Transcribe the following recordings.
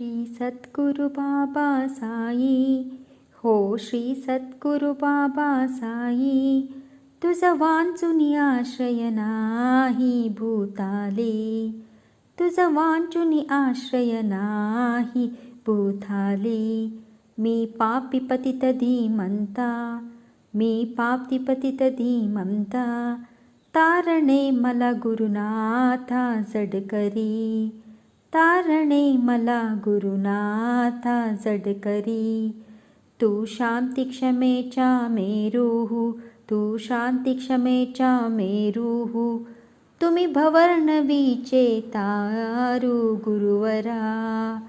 श्री सद्गुरु बाबा साई. हो श्री सद्गुरु बाबा साई. तुझं वांचुनी आश्रय नाही भूताले. तुझं वांचुनी आश्रय नाही भूताले. मी पापी पतित धीमंता मी पापी पतित धीमंता. तारणे मला गुरुनाथा जडकरी तारणे मला गुरुनाथा जडकरी तू शान्तिक्षमे क्षमेचा मेरुः तू शान्तिक्षमे क्षमेचा मेरुः तुमि भर्णविचे तारु गुरुवरा।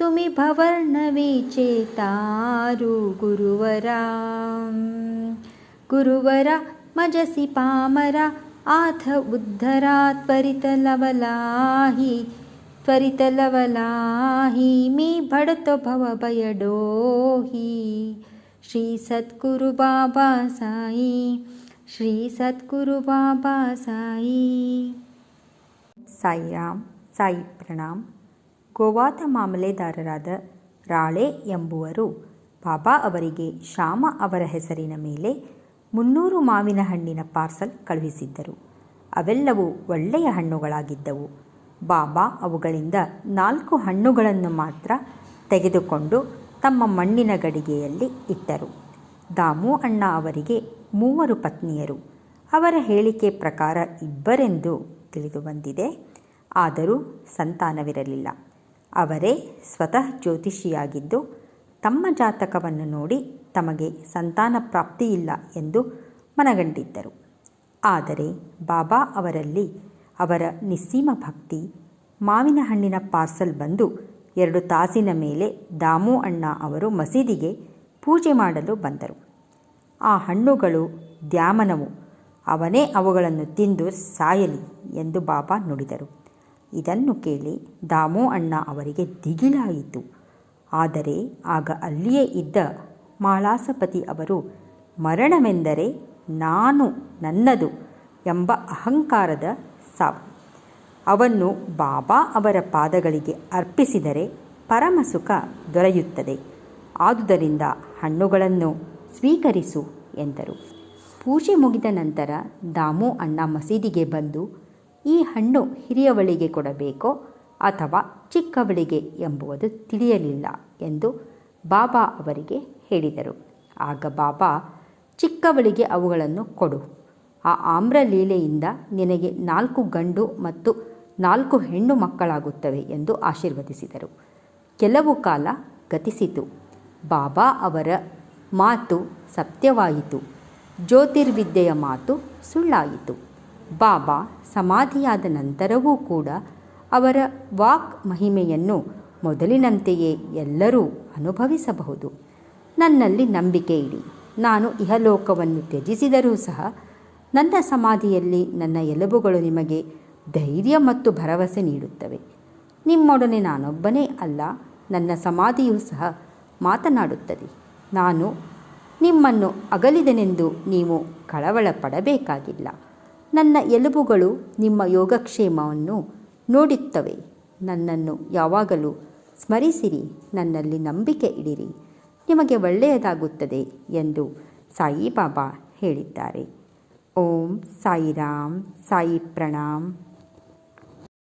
तुमि भवर्णविचे तारु गुरुवरा। गुरुवरा मजसि पामरा आथ उद्धरात् परितलवलाहि। लवलाही त्वरित लवलाही मी भडतो भवभयडोही श्री सद्गुरु बाबा साई श्री सद्गुरु बाबा साई ಸಾಯಿರಾಮ್ ಸಾಯಿ ಪ್ರಣಾಮ್ ಗೋವಾದ ಮಾಮಲೆದಾರರಾದ ರಾಳೆ ಎಂಬುವರು ಬಾಬಾ ಅವರಿಗೆ ಶ್ಯಾಮ ಅವರ ಹೆಸರಿನ ಮೇಲೆ ಮುನ್ನೂರು ಮಾವಿನ ಹಣ್ಣಿನ ಪಾರ್ಸಲ್ ಕಳುಹಿಸಿದ್ದರು ಅವೆಲ್ಲವೂ ಒಳ್ಳೆಯ ಹಣ್ಣುಗಳಾಗಿದ್ದವು ಬಾಬಾ ಅವುಗಳಿಂದ ನಾಲ್ಕು ಹಣ್ಣುಗಳನ್ನು ಮಾತ್ರ ತೆಗೆದುಕೊಂಡು ತಮ್ಮ ಮಣ್ಣಿನ ಗಡಿಗೆಯಲ್ಲಿ ಇಟ್ಟರು. ದಾಮು ಅಣ್ಣ ಅವರಿಗೆ ಮೂವರು ಪತ್ನಿಯರು. ಅವರ ಹೇಳಿಕೆ ಪ್ರಕಾರ ಇಬ್ಬರೆಂದು ತಿಳಿದು ಬಂದಿದೆ. ಆದರೂ ಸಂತಾನವಿರಲಿಲ್ಲ. ಅವರೇ ಸ್ವತಃ ಜ್ಯೋತಿಷಿಯಾಗಿದ್ದು ತಮ್ಮ ಜಾತಕವನ್ನು ನೋಡಿ ತಮಗೆ ಸಂತಾನ ಪ್ರಾಪ್ತಿಯಿಲ್ಲ ಎಂದು ಮನಗಂಡಿದ್ದರು. ಆದರೆ ಬಾಬಾ ಅವರಲ್ಲಿ ಅವರ ನಿಸ್ಸೀಮ ಭಕ್ತಿ, ಮಾವಿನ ಹಣ್ಣಿನ ಪಾರ್ಸಲ್ ಬಂದು ಎರಡು ತಾಸಿನ ಮೇಲೆ ದಾಮು ಅಣ್ಣ ಅವರು ಮಸೀದಿಗೆ ಪೂಜೆ ಮಾಡಲು ಬಂದರು. ಆ ಹಣ್ಣುಗಳು ದ್ಯಾಮನವು, ಅವನೇ ಅವುಗಳನ್ನು ತಿಂದು ಸಾಯಲಿ ಎಂದು ಬಾಬಾ ನುಡಿದರು. ಇದನ್ನು ಕೇಳಿ ದಾಮು ಅಣ್ಣ ಅವರಿಗೆ ದಿಗಿಲಾಯಿತು. ಆದರೆ ಆಗ ಅಲ್ಲಿಯೇ ಇದ್ದ ಮಾಳಾಸಪತಿ ಅವರು, ಮರಣವೆಂದರೆ ನಾನು ನನ್ನದು ಎಂಬ ಅಹಂಕಾರದ ಸಾವು ಅವನ್ನು ಬಾಬಾ ಅವರ ಪಾದಗಳಿಗೆ ಅರ್ಪಿಸಿದರೆ ಪರಮಸುಖ ದೊರೆಯುತ್ತದೆ. ಆದುದರಿಂದ ಹಣ್ಣುಗಳನ್ನು ಸ್ವೀಕರಿಸು ಎಂದರು. ಪೂಜೆ ಮುಗಿದ ನಂತರ ದಾಮು ಅಣ್ಣ ಮಸೀದಿಗೆ ಬಂದು, ಈ ಹಣ್ಣು ಹಿರಿಯವಳಿಗೆ ಕೊಡಬೇಕೋ ಅಥವಾ ಚಿಕ್ಕವಳಿಗೆ ಎಂಬುದು ತಿಳಿಯಲಿಲ್ಲ ಎಂದು ಬಾಬಾ ಅವರಿಗೆ ಹೇಳಿದರು. ಆಗ ಬಾಬಾ, ಚಿಕ್ಕವಳಿಗೆ ಅವುಗಳನ್ನು ಕೊಡು. ಆ ಆಮ್ರಲೀಲೆಯಿಂದ ನಿನಗೆ ನಾಲ್ಕು ಗಂಡು ಮತ್ತು ನಾಲ್ಕು ಹೆಣ್ಣು ಮಕ್ಕಳಾಗುತ್ತವೆ ಎಂದು ಆಶೀರ್ವದಿಸಿದರು. ಕೆಲವು ಕಾಲ ಗತಿಸಿತು. ಬಾಬಾ ಅವರ ಮಾತು ಸತ್ಯವಾಯಿತು. ಜ್ಯೋತಿರ್ವಿದ್ಯೆಯ ಮಾತು ಸುಳ್ಳಾಯಿತು. ಬಾಬಾ ಸಮಾಧಿಯಾದ ನಂತರವೂ ಕೂಡ ಅವರ ವಾಕ್ ಮಹಿಮೆಯನ್ನು ಮೊದಲಿನಂತೆಯೇ ಎಲ್ಲರೂ ಅನುಭವಿಸಬಹುದು. ನನ್ನಲ್ಲಿ ನಂಬಿಕೆ ಇಡಿ. ನಾನು ಇಹಲೋಕವನ್ನು ತ್ಯಜಿಸಿದರೂ ಸಹ ನನ್ನ ಸಮಾಧಿಯಲ್ಲಿ ನನ್ನ ಎಲುಬುಗಳು ನಿಮಗೆ ಧೈರ್ಯ ಮತ್ತು ಭರವಸೆ ನೀಡುತ್ತವೆ. ನಿಮ್ಮೊಡನೆ ನಾನೊಬ್ಬನೇ ಅಲ್ಲ, ನನ್ನ ಸಮಾಧಿಯೂ ಸಹ ಮಾತನಾಡುತ್ತದೆ. ನಾನು ನಿಮ್ಮನ್ನು ಅಗಲಿದೆನೆಂದು ನೀವು ಕಳವಳ ಪಡಬೇಕಾಗಿಲ್ಲ ನನ್ನ ಎಲುಬುಗಳು ನಿಮ್ಮ ಯೋಗಕ್ಷೇಮವನ್ನು ನೋಡುತ್ತವೆ. ನನ್ನನ್ನು ಯಾವಾಗಲೂ ಸ್ಮರಿಸಿರಿ, ನನ್ನಲ್ಲಿ ನಂಬಿಕೆ ಇಡಿರಿ. ನಿಮಗೆ ಒಳ್ಳೆಯದಾಗುತ್ತದೆ ಎಂದು ಸಾಯಿಬಾಬಾ ಹೇಳಿದ್ದಾರೆ. ಓಂ ಸಾಯಿರಾಮ್ ಸಾಯಿ ಪ್ರಣಾಮ್